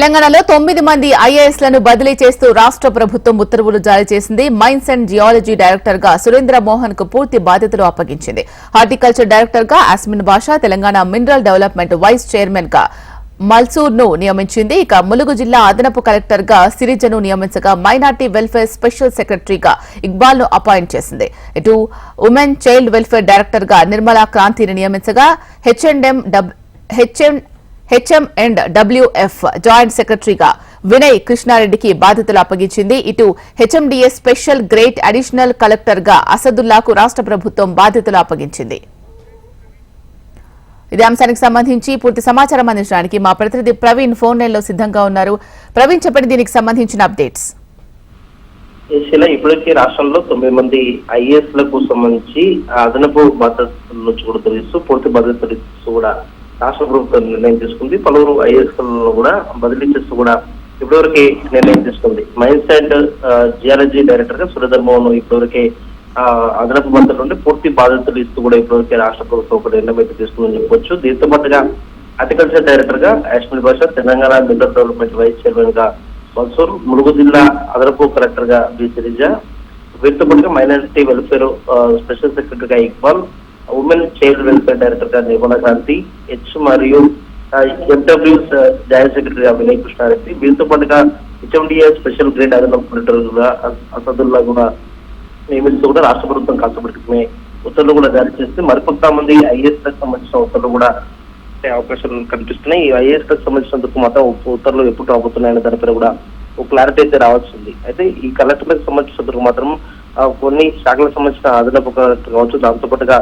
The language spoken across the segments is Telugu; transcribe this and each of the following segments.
తెలంగాణలో తొమ్మిది మంది ఐఏఎస్లను బదిలీ చేస్తూ రాష్ట్ర ప్రభుత్వం ఉత్తర్వులు జారీ చేసింది. మైన్స్ అండ్ జియాలజీ డైరెక్టర్గా సురేంద్ర మోహన్కు పూర్తి బాధ్యతలు అప్పగించింది. హార్టికల్చర్ డైరెక్టర్గా Asmin Basha Telangana mineral development vice చైర్మన్గా మల్సూర్ను నియమించింది. ఇక ములుగు జిల్లా అదనపు కలెక్టర్గా సిరిజను నియమించగా మైనార్టీ వెల్ఫేర్ స్పెషల్ సెక్రటరీగా ఇక్బాల్ను అపాయింట్ చేసింది. ఇటు ఉమెన్ చైల్డ్ వెల్ఫేర్ డైరెక్టర్గా నిర్మలా క్రాంతిని నియమించగా హెచ్ఎండ్ఎం HM HM and WF joint సెక్రటరీగా వినయ్ కృష్ణారెడ్డికి బాధ్యతలు అప్పగించింది. ఇటు హెచ్ఎండిఏ స్పెషల్ గ్రేట్ అడిషనల్ కలెక్టర్గా అసదుల్లాకు రాష్ట్ర ప్రభుత్వం బాధ్యతలు అప్పగించింది. ఇదే అంశానికి సంబంధించి పూర్తి సమాచారం అందించడానికి మా ప్రతినిధి ప్రవీణ్ ఫోన్ లైన్లో సిద్ధంగా ఉన్నారు. ప్రవీణ్ చెప్పండి దీనికి సంబంధించిన అప్డేట్స్. ఇప్పటికే రాష్ట్రంలో తొమ్మిది మంది ఐఏఎస్లకు సంబంధించి అదనపు బాధ్యతల నుంచి కూడా తొలగిస్తూ పూర్తి భద్రత కూడా రాష్ట్ర ప్రభుత్వం నిర్ణయం తీసుకుంది. పలువురు ఐఏఎస్లను కూడా బదిలీ చేస్తూ కూడా ఇప్పటివరకే నిర్ణయం తీసుకుంది. మైన్స్ అండ్ జియాలజీ డైరెక్టర్గా సురేందర్ మోహన్ ఇప్పటివరకే అదనపు మంత్రుల నుండి పూర్తి బాధ్యతలు ఇస్తూ కూడా ఇప్పటివరకే రాష్ట్ర ప్రభుత్వం ఒక నిర్ణయం అయితే తీసుకుందని చెప్పొచ్చు. దీంతో పాటుగా అగ్రికల్చర్ డైరెక్టర్గా యాష్మిల్ భాష తెలంగాణ మిల్లర్ డెవలప్మెంట్ వైస్ చైర్మన్గా మన్సూర్ ములుగు జిల్లా అదనపు కలెక్టర్గా బి సిరిజ వీరితో పాటుగా మైనారిటీ వెల్ఫేర్ స్పెషల్ సెక్రటరీగా ఇక్బాల్ ఉమెన్ చైల్డ్ వెల్ఫేర్ డైరెక్టర్గా నిర్మల శాంతి హెచ్ మరియు ఎండబ్ల్యూ జాయింట్ సెక్రటరీ గా వినయ్ కృష్ణారెడ్డి వీరితో పాటుగా హెచ్ఎండిఏ స్పెషల్ గ్రేడ్ అదనపు కలెక్టర్గా అసదుల్లా కూడా నియమిస్తూ కూడా రాష్ట్ర ప్రభుత్వం కాసేపటికి ఉత్తర్వులు కూడా జారీ చేస్తే మరి కొంతమంది ఐఏఎస్లకు సంబంధించిన ఉత్తర్వులు కూడా అవకాశాలు కనిపిస్తున్నాయి. ఈ ఐఏఎస్లకు సంబంధించినందుకు మాత్రం ఉత్తర్వులు ఎప్పుడు రాబోతున్నాయనే దానిపై కూడా ఒక క్లారిటీ అయితే రావాల్సింది అయితే ఈ కలెక్టర్లకు సంబంధించినందుకు మాత్రం కొన్ని శాఖలకు సంబంధించిన అదనపు కలెక్టర్ కావచ్చు దాంతో పాటుగా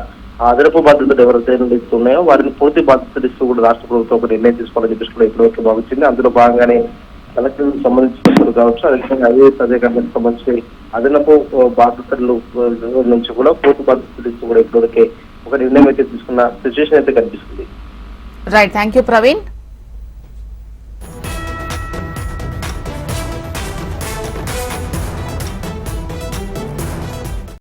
అదనపు బాధ్యతలు ఎవరైతే ఉన్నాయో వారిని పూర్తి బాధ్యతలు ఇస్తూ కూడా రాష్ట్ర ప్రభుత్వం ఒక నిర్ణయం తీసుకోవాలని చెప్పేసి కూడా ఇప్పటివరకు భావించింది. అందులో భాగంగానే కలెక్టర్ సంబంధించిన కావచ్చు అదేవిధంగా ఐఏఎస్ అధికారులకు సంబంధించి అదనపు బాధ్యతలు నుంచి కూడా పూర్తి బాధ్యతలు ఇస్తూ కూడా ఇప్పటివరకే ఒక నిర్ణయం అయితే తీసుకున్న సిచ్యువేషన్ అయితే కనిపిస్తుంది. Right thank you Praveen